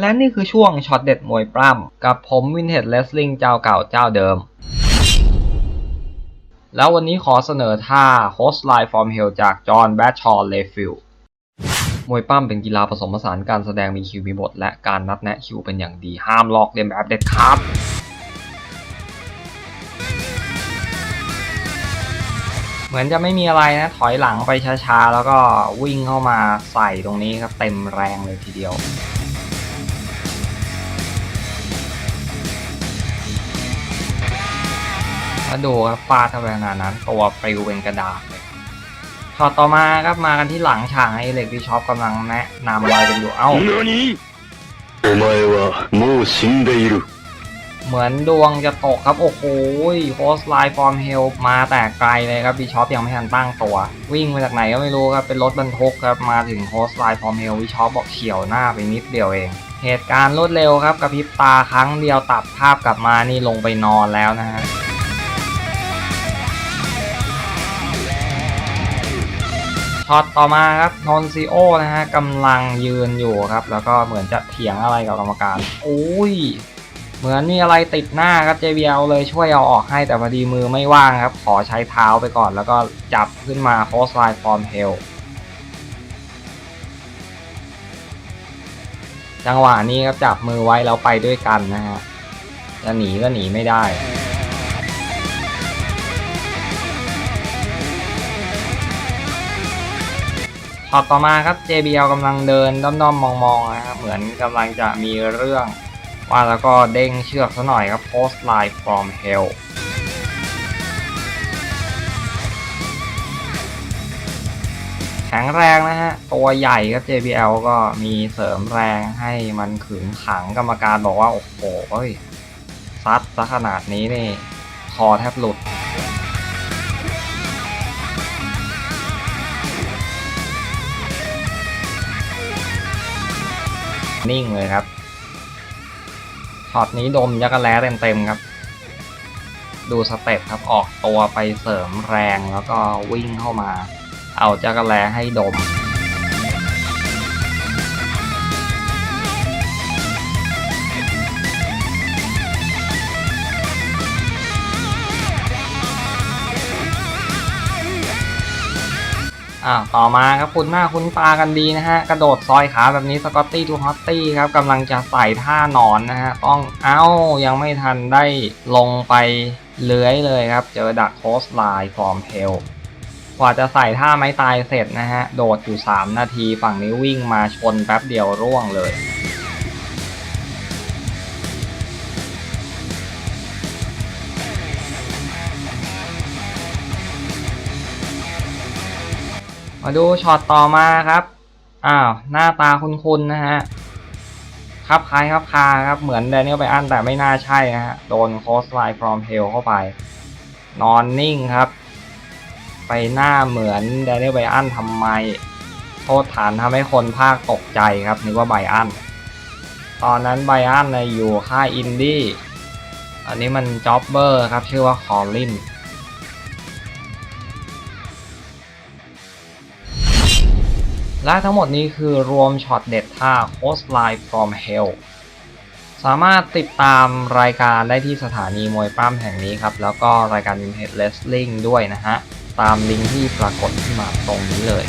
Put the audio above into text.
และนี่คือช่วงช็อตเด็ดมวยปล้ำกับผมวินเทจเลสลิงเจ้าเก่าเจ้าเดิม แล้ววันนี้ขอเสนอท่า Host Line From Hell จากจอห์นแบทชอร์เลฟิลมวยปั้มเป็นกีฬาผสมผสานการแสดงมีคิวมีบท และการนัดแนะคิวเป็นอย่างดีห้ามลอกเลียนแบบเด็ดขาดเหมือนจะไม่มีอะไรนะถอยหลังไปช้าๆ แล้วก็วิ่งเข้ามาใส่ตรงนี้ครับเต็มแรงเลยทีเดียว มาดูครับฟาดเข้าไปขนาดนั้น ตัวปลิวเป็นกระดาษเลยช็อตต่อมาครับมากันที่หลังฉากไอเล็กที่ชอปกำลังแนะนำอะไรกันอยู่ เอ้า 何お前はもう死んでいる。 เหมือนดวงจะตกครับ โอ้โหโฮสไลน์ฟอร์มเฮลมาแต่ไกลเลยครับบิชอปยังไม่ทันตั้งตัว วิ่งมาจากไหนก็ไม่รู้ครับ เป็นรถบรรทุกครับ มาถึงโฮสไลน์ฟอร์มเฮลบิชอปบอกเฉียวหน้าไปนิดเดียวเอง เหตุการณ์รวดเร็วครับกระพริบตาครั้งเดียวตัดภาพกลับมานี่ลงไปนอนแล้วนะฮะ ช็อตต่อมาครับนนซิโอนะฮะกำลังยืนอยู่ครับ แล้วก็เหมือนจะเถียงอะไรกับกรรมการโอ้ย เหมือนมีอะไรติดหน้าครับ JBL เลยช่วยเอาออกให้แต่พอดีมือไม่ว่างครับ ขอใช้เท้าไปก่อน แล้วก็จับขึ้นมาโ s สไลน์ฟอร์มเฮลจังหวะนี้ครับจับมือไว้แล้วไปด้วยกันนะฮะจะหนีก็หนีไม่ได้ ช็อตต่อมาครับ JBL กำลังเดินด้อมๆมองๆนะครับเหมือนกำลังจะมีเรื่องว่าแล้วก็เด้งเชือกซะหน่อยครับ Post Line from Hell แข็งแรงนะฮะ ตัวใหญ่ครับ JBL ก็มีเสริมแรงให้มันขึงขังกรรมการบอกว่า โอ้โหเอ้ยซัดซะขนาดนี้นี่ คอแทบหลุด นิ่งเลยครับช็อตนี้ดมยักษ์แล้เต็มๆครับ ดูสเต็ปครับออกตัวไปเสริมแรงแล้วก็วิ่งเข้ามา เอาจักรแล้ให้ดม อ่าต่อมาครับคุณหน้าคุณตากันดีนะฮะ กระโดดซอยขาแบบนี้สกอตตี้ทูฮอตตี้ครับกำลังจะใส่ท่านอนนะฮะ ต้องเอ้ายังไม่ทันได้ลงไปเลื้อยเลยครับ เจอดักโคสไลน์ฟอร์มเฮลกว่าจะใส่ท่าไม้ตายเสร็จนะฮะ โดดอยู่ 3 นาทีฝั่งนี้วิ่งมาชนแป๊บเดียวร่วงเลย มาดูช็อตต่อมาครับ อ้าว หน้าตาคุ้นๆนะฮะ ครับคล้ายครับคาครับ เหมือนแดเนียลไปอันแต่ไม่น่าใช่นะฮะ โดนโคสไลน์ฟรอมเฮลเข้าไป นอนนิ่งครับ ไปหน้าเหมือนแดเนียลไบอันทำไม โทษฐานทำให้คนภาคตกใจครับ นึกว่าไบอัน ตอนนั้นไบอันนะอยู่ค่ายอินดี้ อันนี้มันจ็อบเบอร์ครับ ชื่อว่าคอลลิน และทั้งหมดนี้คือรวมช็อตเด็ดท่า Host Line from Hell สามารถติดตามรายการได้ที่สถานีมวยปล้ำแห่งนี้ครับ แล้วก็รายการ Impact Wrestling ด้วยนะฮะ ตามลิงก์ที่ปรากฏขึ้นมาตรงนี้เลย